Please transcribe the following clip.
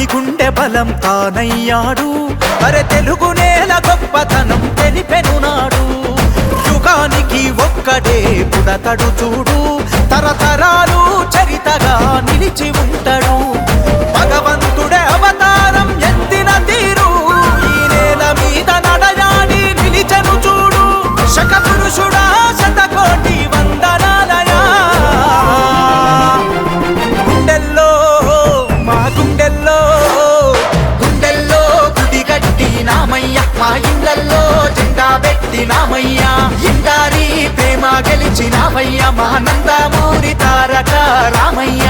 ఈ గుండె బలం తానయ్యాడు. అరే తెలుగు నేల గొప్పతనం తెలిపెను నాడు. యుగానికి ఒక్కడే పుడతడు చూడు. తరతరాలు చరితగా నిలిచి ఉంది మా జెండా పెట్టినామయ్యా ఇందారి ప్రేమ గెలిచినామయ్య మా నందమూరి తారక రామయ్య.